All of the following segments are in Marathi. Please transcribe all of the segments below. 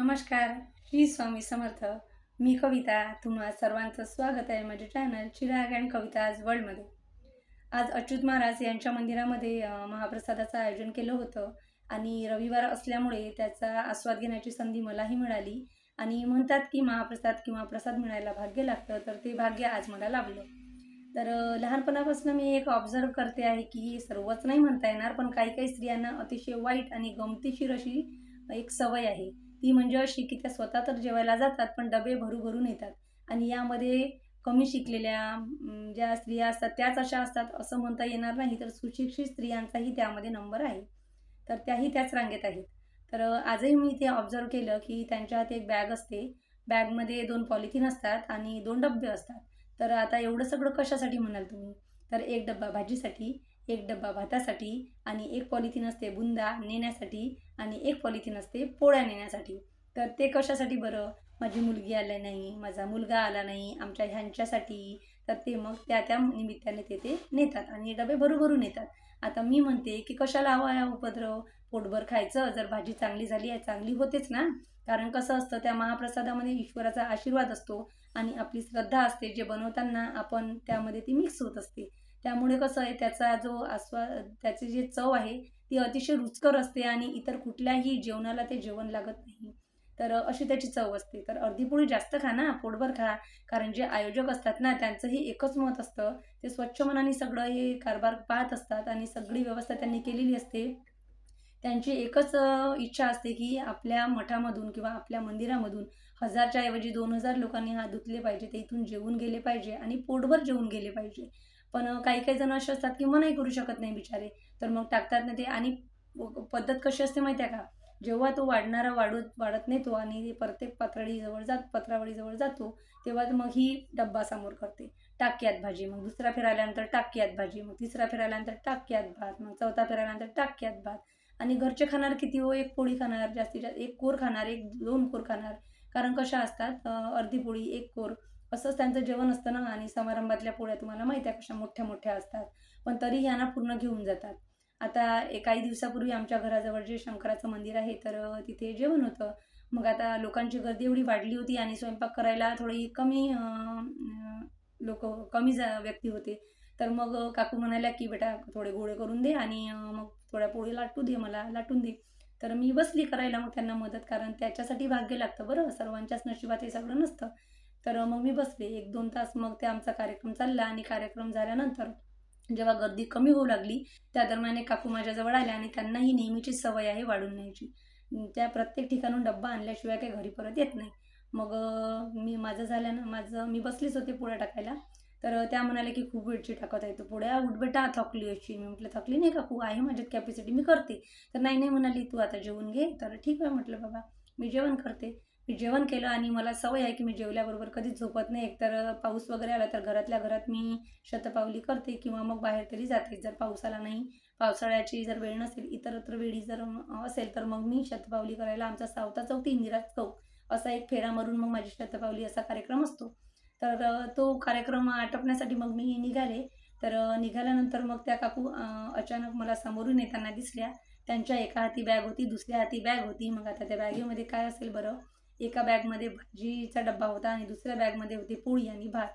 नमस्कार श्री स्वामी समर्थ. मी कविता तुम्हा सर्वांचं स्वागत आहे माझे चॅनल चिराग अँड कविता आज वर्ल्डमध्ये आज अच्युत महाराज यांच्या मंदिरामध्ये महाप्रसादाचं आयोजन केलं होतं आणि रविवार असल्यामुळे त्याचा आस्वाद घेण्याची संधी मलाही मिळाली आणि म्हणतात की महाप्रसाद किंवा प्रसाद मिळायला भाग्य लागतं तर ते भाग्य आज मला लाभलं. तर लहानपणापासून मी एक ऑब्झर्व करते आहे की सर्वच नाही म्हणता येणार पण काही काही स्त्रियांना अतिशय वाईट आणि गमतीशीर अशी एक सवय आहे. ती म्हणजे अशी की त्या स्वतः तर जेवायला जातात पण डबे भरू भरून येतात. आणि यामध्ये कमी शिकलेल्या ज्या स्त्रिया असतात त्याच अशा असतात असं म्हणता येणार नाही. तर सुशिक्षित स्त्रियांचाही त्यामध्ये नंबर आहे. तर त्याही त्याच रांगेत आहेत. तर आजही मी ते ऑब्झर्व केलं की त्यांच्या हाती एक बॅग असते. बॅगमध्ये दोन पॉलिथिन असतात आणि दोन डबे असतात. तर आता एवढं सगळं कशासाठी म्हणाल तुम्ही? तर एक डब्बा भाजीसाठी. एक डब्बा भातासाठी आणि एक पॉलिथिन असते बुंदा नेण्यासाठी आणि एक पॉलिथिन असते पोळ्या नेण्यासाठी. तर ते कशासाठी बरं? माझी मुलगी आली नाही माझा मुलगा आला नाही आमच्या ह्यांच्यासाठी. तर ते मग त्या त्या निमित्ताने ते ते नेतात आणि डबे भरूभरून येतात नेतात. आता मी म्हणते की कशाला हवा या उपद्रव? पोटभर खायचं जर भाजी चांगली झाली आहे चांगली होतेच ना. कारण कसं असतं त्या महाप्रसादामध्ये ईश्वराचा आशीर्वाद असतो आणि आपली श्रद्धा असते जे बनवताना आपण त्यामध्ये ती मिक्स होत असते. त्यामुळे कसं आहे त्याचा जो आस्वा त्याची जी चव आहे ती अतिशय रुचकर असते आणि इतर कुठल्याही जेवणाला ते जेवण लागत नाही. तर अशी त्याची चव असते. तर अर्धी पोळी जास्त खा ना पोटभर खा. कारण जे आयोजक असतात ना त्यांचंही एकच मत असतं. ते स्वच्छ मनाने सगळं हे कारभार पाहत असतात आणि सगळी व्यवस्था त्यांनी केलेली असते. त्यांची एकच इच्छा असते की आपल्या मठामधून किंवा आपल्या मंदिरामधून हजारच्या ऐवजी दोन हजार लोकांनी हात धुतले पाहिजे. ते इथून जेवून गेले पाहिजे आणि पोटभर जेवून गेले पाहिजे. पण काही काही जण असे असतात की मनाही करू शकत नाही बिचारे. तर मग टाकतात ना ते. आणि पद्धत कशी असते माहिती आहे का? जेव्हा तो वाढणारा वाढत वाढत नेतो आणि प्रत्येक पातळीजवळ जात पत्रावळीजवळ जातो तेव्हा मग ही डब्बा समोर करते. टाक्यात भाजी. मग दुसरा फिरायल्यानंतर टाक्यात भाजी. मग तिसरा फिरायल्यानंतर टाक्यात भात. मग चौथा फेर टाक्यात भात. आणि घरचे खाणार किती हो? एक पोळी खाणार जास्तीत जास्त एक कोर खाणार एक दोन कोर खाणार. कारण कशा असतात? अर्धी पोळी एक कोर. असंच त्यांचं जेवण असतं ना आणि समारंभातल्या पोळ्या तुम्हाला माहिती आहे कशा मोठ्या मोठ्या असतात. पण तरी यांना पूर्ण घेऊन जातात. आता काही दिवसापूर्वी आमच्या घराजवळ जे शंकराचं मंदिर आहे तर तिथे जेवण होतं. मग आता लोकांची गर्दी एवढी वाढली होती आणि स्वयंपाक करायला थोडी कमी लोक कमी जा व्यक्ती होते. तर मग काकू म्हणाल्या की बेटा थोडे गोळे करून दे आणि मग थोड्या पोळी लाटू दे मला लाटून दे. तर मी बसली करायला मग त्यांना मदत कारण त्याच्यासाठी भाग्य लागतं बरं. सर्वांच्याच नशिबात हे सगळं नसतं. तर मग मी बसले. एक दोन तास मग ते आमचा कार्यक्रम चालला आणि कार्यक्रम झाल्यानंतर जेव्हा गर्दी कमी होऊ लागली त्या दरम्यान काकू माझ्याजवळ आल्या आणि त्यांनाही नेहमीची सवय आहे वाढून न्यायची. त्या प्रत्येक ठिकाणून डब्बा आणल्याशिवाय काही घरी परत येत नाही. मग मी माझं झाल्यानं माझं मी बसलीच होते पोळ्या टाकायला. तर त्या म्हणाल्या की खूप वेळची टाकत आहे. तू पोळ्या उठ बेटा थकली अशी. मी म्हटलं थकली नाही काकू आहे माझ्यात कॅपॅसिटी मी करते. तर नाही नाही म्हणाली तू आता जेवून घे. तर ठीक आहे म्हटलं बाबा मी जेवण करते. मी जेवण केलं आणि मला सवय आहे की मी जेवल्याबरोबर कधीच झोपत नाही. एकतर पाऊस वगैरे आला तर घरातल्या घरात मी शतपावली करते किंवा मग बाहेर तरी जाते. जर पाऊस आला नाही पावसाळ्याची जर वेळ नसेल इतरत्र वेळी जर असेल तर मग मी शतपावली करायला आमचा सावता चौक इंदिरा चौक असा एक फेरा मारून मग माझी शतपावली असा कार्यक्रम असतो. तर तो कार्यक्रम आटपण्यासाठी मग मी निघाले. तर निघाल्यानंतर मग त्या काकू अचानक मला समोरून येताना दिसल्या. त्यांच्या एका हाती बॅग होती दुसऱ्या हाती बॅग होती. मग आता त्या बॅगेमध्ये काय असेल बरं? एका बॅगमध्ये भाजीचा डब्बा होता आणि दुसऱ्या बॅगमध्ये होती पोळी आणि भात.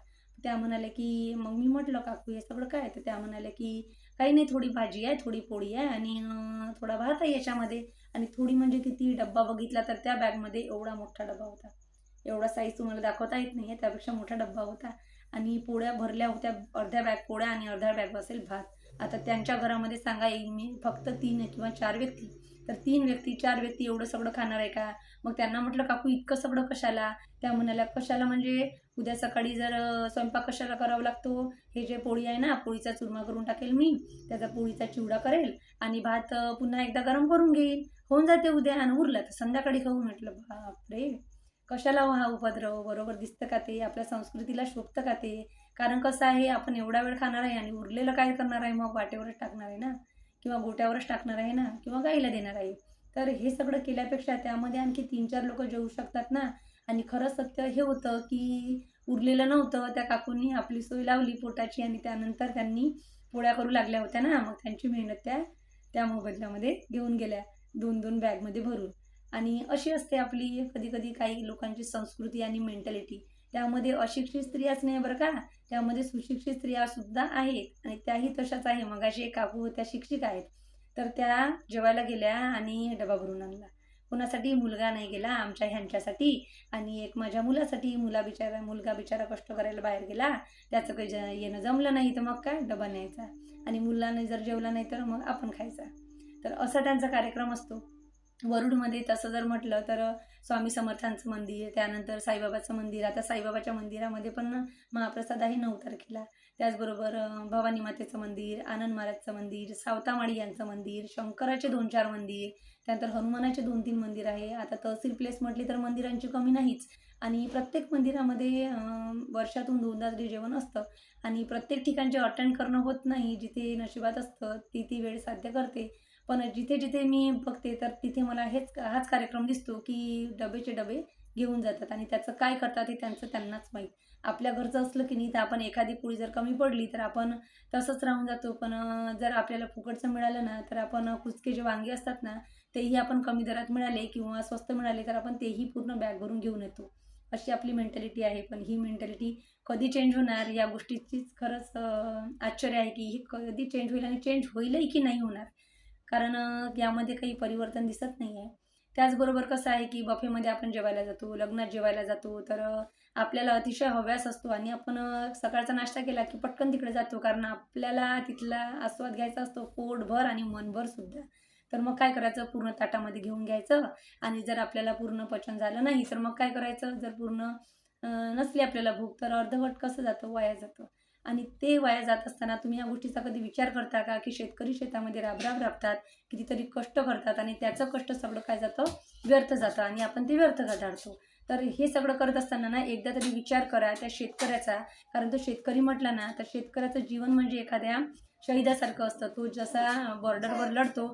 त्या म्हणाल्या की मग मी म्हटलं काकू हे सगळं काय? तर त्या म्हणाल्या की काही नाही थोडी भाजी आहे थोडी पोळी आहे आणि थोडा भात आहे याच्यामध्ये. आणि थोडी म्हणजे किती डब्बा बघितला तर त्या बॅगमध्ये एवढा मोठा डब्बा होता. एवढा साईज तुम्हाला दाखवता येत नाही आहे त्यापेक्षा मोठा डब्बा होता. आणि पोळ्या भरल्या होत्या अर्ध्या बॅग पोळ्या आणि अर्ध्या बॅग असेल भात. आता त्यांच्या घरामध्ये सांगा येईल मी फक्त तीन किंवा चार व्यक्ती. तर तीन व्यक्ती चार व्यक्ती एवढं सगळं खाणार आहे का? मग त्यांना म्हटलं काकू इतकं सगळं कशाला? त्या म्हणाल्या कशाला म्हणजे उद्या सकाळी जर स्वयंपाक कशाला करावा लागतो? हे जे पोळी आहे ना पोळीचा चुरमा करून टाकेल मी त्याचा पोळीचा चिवडा करेल आणि भात पुन्हा एकदा गरम करून घेईल. होऊन जाते उद्या आणि उरलं तर संध्याकाळी खाऊ. म्हटलं बापरे! कशाला हो हा उपद्रव? बरोबर दिसतं का ते? आपल्या संस्कृतीला शोभतं का ते? कारण कसं आहे आपण एवढा वेळ खाणार आहे आणि उरलेलं काय करणार आहे? मग वाटेवरच टाकणार आहे ना? किंवा गोट्यावरच टाकणार आहे ना किंवा गाईला देणार आहे. तर हे सगळं केल्यापेक्षा त्यामध्ये आणखी तीन चार लोक जेवू शकतात ना. आणि खरं सत्य हे होतं की उरलेलं नव्हतं त्या काकूंनी आपली सोय लावली पोटाची आणि त्यानंतर त्यांनी पोळ्या करू लागल्या होत्या ना. मग त्यांची मेहनत त्या त्या मोबदल्यामध्ये घेऊन गेल्या दोन दोन बॅगमध्ये भरून. आणि अशी असते आपली कधी कधी काही लोकांची संस्कृती आणि मेंटॅलिटी त्यामध्ये अशिक्षित स्त्रियाच नाही बरं का? त्यामध्ये सुशिक्षित स्त्रिया सुद्धा आहेत आणि त्याही तशाच आहे. मगाशी एक काकू त्या शिक्षिका आहेत. तर त्या जेवायला गेल्या आणि डबा भरून आणला. कोणासाठी? मुलगा नाही गेला आमच्या ह्यांच्यासाठी. आणि एक माझ्या मुलासाठी. मुला बिचारा मुलगा बिचारा कष्ट करायला बाहेर गेला. त्याचं काही ज येणं जमलं नाही तर मग काय? डबा न्यायचा. आणि मुलाने जर जेवला नाही तर मग आपण खायचा. तर असा त्यांचा कार्यक्रम असतो. वरुडमध्ये तसं जर म्हटलं तर स्वामी समर्थांचं मंदिर त्यानंतर साईबाबाचं मंदिर आता साईबाबाच्या मंदिरामध्ये पण महाप्रसाद आहे नऊ तारखेला. त्याचबरोबर भवानी मातेचं मंदिर आनंद महाराजचं मंदिर सावतामाळी यांचं मंदिर शंकराचे दोन चार मंदिर त्यानंतर हनुमानाचे दोन तीन मंदिर आहे. आता तहसील प्लेस म्हटली तर मंदिरांची कमी नाहीच. आणि प्रत्येक मंदिरामध्ये वर्षातून दोनदा तरी जेवण असतं. आणि प्रत्येक ठिकाणचे अटेंड करणं होत नाही जिथे नशिबात असतं ती ती वेळ साध्य करते. पण जिथे जिथे मी बघते तर तिथे मला हेच हाच कार्यक्रम दिसतो की डबेचे डबे घेऊन जातात आणि त्याचं काय करतात हे त्यांचं त्यांनाच माहीत. आपल्या घरचं असलं की नाही तर आपण एखादी पोळी जर कमी पडली तर आपण तसंच राहून जातो. पण जर आपल्याला फुकटचं मिळालं ना तर आपण कुचके जे वांगे असतात ना तेही आपण कमी दरात मिळाले किंवा स्वस्त मिळाले तर आपण तेही पूर्ण बॅग भरून घेऊन येतो. अशी आपली मेंटॅलिटी आहे. पण ही मेंटॅलिटी कधी चेंज होणार या गोष्टीचीच खरंच आश्चर्य आहे की ही कधी चेंज होईल आणि चेंज होईलही की नाही होणार. कारण यामध्ये काही परिवर्तन दिसत नाही आहे त्याचबरोबर कसं आहे की बफेमध्ये आपण जेवायला जातो लग्नात जेवायला जातो तर आपल्याला अतिशय हव्यास असतो आणि आपण सकाळचा नाश्ता केला की पटकन तिकडे जातो कारण आपल्याला तिथला आस्वाद घ्यायचा असतो पोटभर आणि मनभर सुद्धा. तर मग काय करायचं? पूर्ण ताटामध्ये घेऊन घ्यायचं आणि जर आपल्याला पूर्ण पचन झालं नाही तर मग काय करायचं? जर पूर्ण नसली आपल्याला भूक तर अर्धवट कसं जातं? वाया जातं. आणि ते वाया जात असताना तुम्ही या गोष्टीचा कधी विचार करता का? की शेतकरी शेतामध्ये राबराब राबतात कितीतरी कष्ट करतात आणि त्याचं कष्ट सगळं काय जातं? व्यर्थ जातं आणि आपण ते व्यर्थ घालतो. तर हे सगळं करत असताना ना एकदा तरी विचार करा त्या शेतकऱ्याचा. कारण तो शेतकरी म्हटला ना तर शेतकऱ्याचं जीवन म्हणजे एखाद्या शहिदासारखं असतं. तो जसा बॉर्डरवर लढतो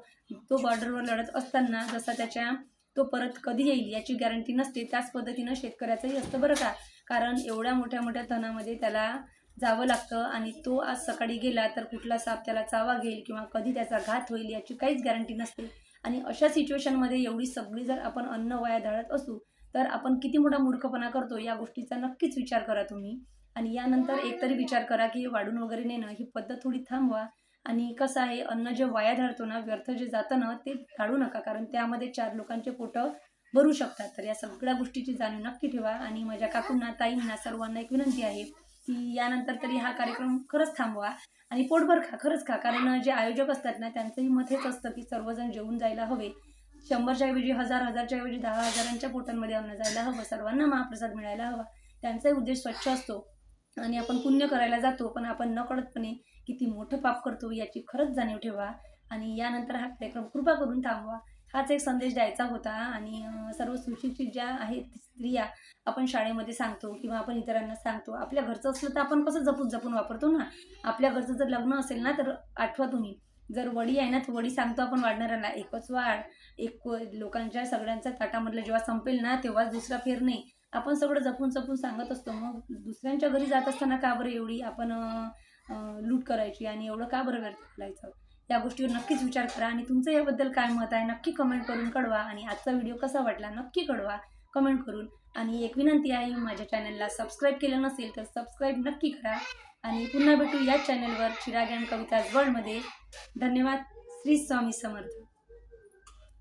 तो बॉर्डरवर लढत असताना जसा त्याच्या तो परत कधी येईल याची गॅरंटी नसते. त्याच पद्धतीनं शेतकऱ्याचंही असतं बरं का? कारण एवढ्या मोठ्या मोठ्या तणामध्ये त्याला जावं लागतं आणि तो आज सकाळी गेला तर कुठला साप त्याला चावा घेईल किंवा कधी त्याचा घात होईल याची काहीच गॅरंटी नसते. आणि अशा सिच्युएशनमध्ये एवढी सगळी जर आपण अन्न वाया धाडत असू तर आपण किती मोठा मूर्खपणा करतो या गोष्टीचा नक्कीच विचार करा तुम्ही. आणि यानंतर एकतरी विचार करा की वाढून वगैरे नेणं ही पद्धत थोडी थांबवा. आणि कसं आहे अन्न जे वाया धाडतो ना व्यर्थ जे जातं ना ते धाडू नका. कारण त्यामध्ये चार लोकांचे पोटं भरू शकतात. तर या सगळ्या गोष्टीची जाणीव नक्की ठेवा. आणि माझ्या काकूंना ताईंना सर्वांना एक विनंती आहे की यानंतर तरी हा कार्यक्रम खरंच थांबवा आणि पोटभर खा खरंच खा. कारण जे आयोजक असतात ना त्यांचंही मत हेच असतं की सर्वजण जेवून जायला हवे. शंभरच्या ऐवजी हजार हजारच्या ऐवजी दहा हजारांच्या पोटांमध्ये अन्न जायला हवं. सर्वांना महाप्रसाद मिळायला हवा. त्यांचाही उद्देश स्वच्छ असतो आणि आपण पुण्य करायला जातो. पण आपण नकळतपणे किती मोठं पाप करतो याची खरंच जाणीव ठेवा आणि यानंतर हा कार्यक्रम कृपा करून थांबवा. हाच एक संदेश द्यायचा होता. आणि सर्व सुशिक्षित ज्या आहेत स्त्रिया आपण शाळेमध्ये सांगतो किंवा आपण इतरांना सांगतो आपल्या घरचं असलं तर आपण कसं जपून जपून वापरतो ना? आपल्या घरचं जर लग्न असेल ना तर आठवा तुम्ही. जर वडी आहे ना तर वडी सांगतो आपण वाढणाऱ्यांना एकच वाढ एक लोकांच्या सगळ्यांच्या ताटामधलं जेव्हा संपेल ना तेव्हाच दुसरा फेर नाही. आपण सगळं जपून जपून सांगत असतो. मग दुसऱ्यांच्या घरी जात असताना का बरं एवढी आपण लूट करायची? आणि एवढं का बरं करायचं या गोष्टीवर नक्कीच विचार करा. आणि तुमचं याबद्दल काय मत आहे नक्की कमेंट करून कळवा. आणि आजचा व्हिडिओ कसा वाटला नक्की कळवा. कमेंट करून. आणि एक विनंती आहे माझ्या चॅनलला सबस्क्राईब केलं नसेल तर सबस्क्राईब नक्की करा. आणि पुन्हा भेटू याच चॅनलवर चिराग अँड कविताज वर्ल्डमध्ये धन्यवाद. श्री स्वामी समर्थ.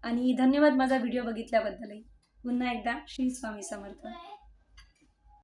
आणि धन्यवाद माझा व्हिडिओ बघितल्याबद्दलही. पुन्हा एकदा श्री स्वामी समर्थ.